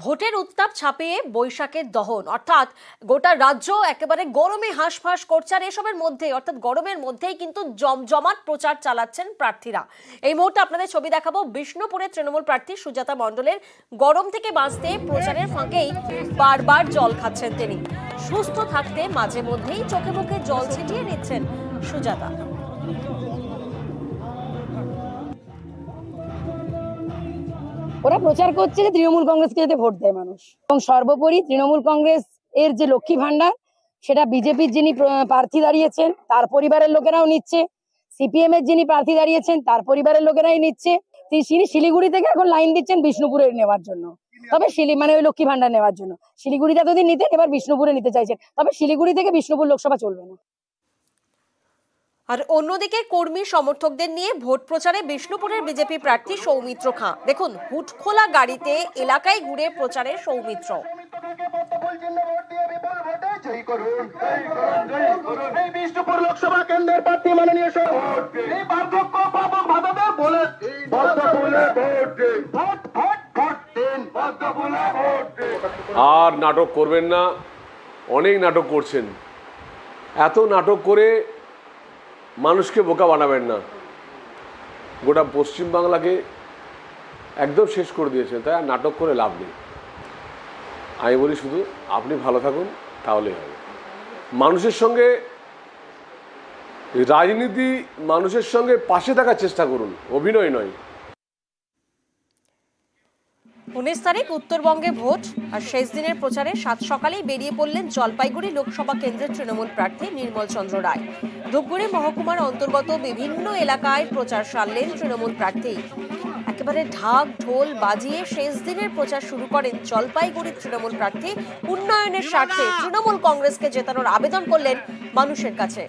ভোটের উত্তাপ ছাপিয়ে বৈশাখের দহন। অর্থাৎ গোটা রাজ্য একেবারে গরমে হাঁসফাঁস করছে, আর এসবের মধ্যে, অর্থাৎ গরমের মধ্যেই কিন্তু জমজমাট প্রচার চালাচ্ছেন প্রার্থীরা। এই মুহূর্তে আপনাদের ছবি দেখাবো বিষ্ণুপুরের তৃণমূল প্রার্থী সুজাতা মণ্ডলের। গরম থেকে বাঁচতে প্রচারের ফাঁকেই বারবার জল খাচ্ছেন তিনি। সুস্থ থাকতে মাঝে মধ্যেই চোখে মুখে জল ছিটিয়ে নিচ্ছেন সুজাতা। ওরা প্রচার করছে যে তৃণমূল কংগ্রেসকে যাতে ভোট দেয় মানুষ। এবং সর্বোপরি তৃণমূল কংগ্রেস এর যে লক্ষ্মী ভান্ডার সেটা বিজেপির যিনি প্রার্থী দাঁড়িয়েছেন, তার পরিবারের লোকেরাও নিচ্ছে। সিপিএম এর যিনি প্রার্থী দাঁড়িয়েছেন, তার পরিবারের লোকেরাই নিচ্ছে। তিনি তিনি শিলিগুড়ি থেকে এখন লাইন দিচ্ছেন বিষ্ণুপুরে নেওয়ার জন্য। তবে শিলি মানে ওই লক্ষ্মী ভান্ডার নেওয়ার জন্য। শিলিগুড়িতে এতদিন নিতেন, এবার বিষ্ণুপুরে নিতে চাইছেন। তবে শিলিগুড়ি থেকে বিষ্ণুপুর লোকসভা চলবে না। আর অন্যদিকে কর্মী সমর্থকদের নিয়ে ভোট প্রচারে বিষ্ণুপুরের বিজেপি প্রার্থী সৌমিত্র খাঁ দেখুন হুটখোলা গাড়িতে এলাকায় ঘুরে প্রচারে সৌমিত্র জয়ী করুন এই বিষ্ণুপুর লোকসভা কেন্দ্রের প্রার্থী মাননীয় সভাপতি। এই বার্ধক্য পাবক ভাতাদের বলে দিন। ভোট ভোট ভোট দিন আর নাটক করবেন না অনেক নাটক করছেন এত নাটক করে মানুষকে বোকা বানাবেন না। গোটা পশ্চিমবাংলাকে একদম শেষ করে দিয়েছেন, তাই আর নাটক করে লাভ নেই। আমি বলি শুধু, আপনি ভালো থাকুন, তাহলেই হবে। মানুষের সঙ্গে, রাজনীতি মানুষের সঙ্গে পাশে থাকার চেষ্টা করুন, অভিনয় নয়। উনিশ তারিখ উত্তরবঙ্গে ভোট আর শেষ দিনের প্রচারে সাত সকালেই বেরিয়ে পড়লেন জলপাইগুড়ি লোকসভা কেন্দ্রের তৃণমূল প্রার্থী নির্মল চন্দ্র রায়। ধূপগুড়ি মহকুমার অন্তর্গত বিভিন্ন এলাকায় প্রচার সারলেন তৃণমূল প্রার্থী। একেবারে ঢাক, ঢোল বাজিয়ে শেষ দিনের প্রচার শুরু করেন জলপাইগুড়ির তৃণমূল প্রার্থী। উন্নয়নের স্বার্থে তৃণমূল কংগ্রেসকে জেতানোর আবেদন করলেন মানুষের কাছে।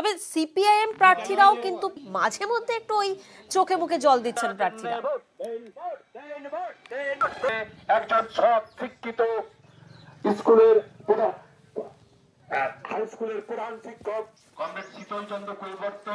তবে সিপিআইএম প্রার্থীরাও কিন্তু মাঝে মধ্যে একটু ওই চোখে মুখে জল দিচ্ছেন প্রার্থীরা। একজন সৎ শিক্ষিত স্কুলের হাই স্কুলের প্রধান শিক্ষক। কমরেড শীতল চন্দ্র কৈবর্ত